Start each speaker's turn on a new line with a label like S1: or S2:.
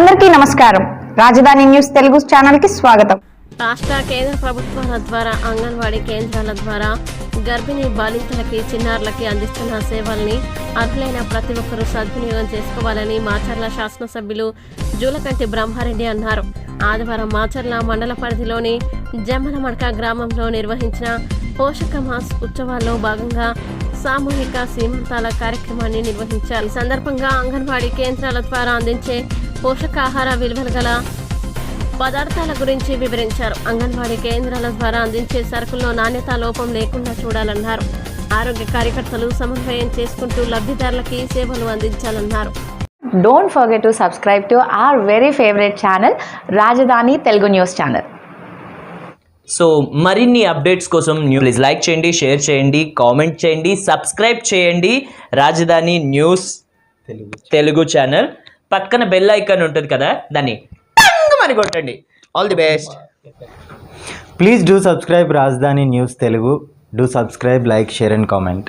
S1: అందరికీ నమస్కారం. రాజధాని న్యూస్ తెలుగు ఛానల్కి స్వాగతం.
S2: రాష్ట్ర కేంద్ర ప్రభుత్వాల ద్వారా అంగన్వాడీ కేంద్రాల ద్వారా గర్భిణీ బాలింతలకి చిన్నారులకి అందిస్తున్న సేవల్ని అర్హులైన ప్రతి ఒక్కరూ సద్వినియోగం చేసుకోవాలని మాచర్ల శాసనసభ్యులు జూలకంటి బ్రహ్మారెడ్డి అన్నారు. ఆదివారం మాచర్ల మండల పరిధిలోని జమ్మలమడక గ్రామంలో నిర్వహించిన పోషక మాస్ ఉత్సవాల్లో భాగంగా సామూహిక సీమంతాల కార్యక్రమాన్ని నిర్వహించారు. ఈ సందర్భంగా అంగన్వాడీ కేంద్రాల ద్వారా అందించే పోషకాహార విలువలు గల పదార్థాల గురించి వివరించారు. అంగన్వాడీ కేంద్రాల ద్వారా అందించే సరుకుల్లో నాణ్యత లోపం లేకుండా చూడాలన్నారు. ఆరోగ్య కార్యకర్తలు సమన్వయం చేసుకుంటూ లబ్ధిదారులకి సేవలు అందించాలన్నారు.
S1: Don't forget to subscribe to our very favourite channel Rajadhani Telugu news channel
S3: so మరిన్ని అప్డేట్స్ కోసం న్యూ ప్లీజ్ లైక్ చేయండి షేర్ చేయండి కామెంట్ చేయండి సబ్స్క్రైబ్ చేయండి. రాజధాని న్యూస్ తెలుగు ఛానల్ పక్కన బెల్ ఐకాన్ ఉంటుంది కదా దాన్ని అని కొట్టండి. All the best
S4: please do subscribe Rajadhani news Telugu do subscribe like share and comment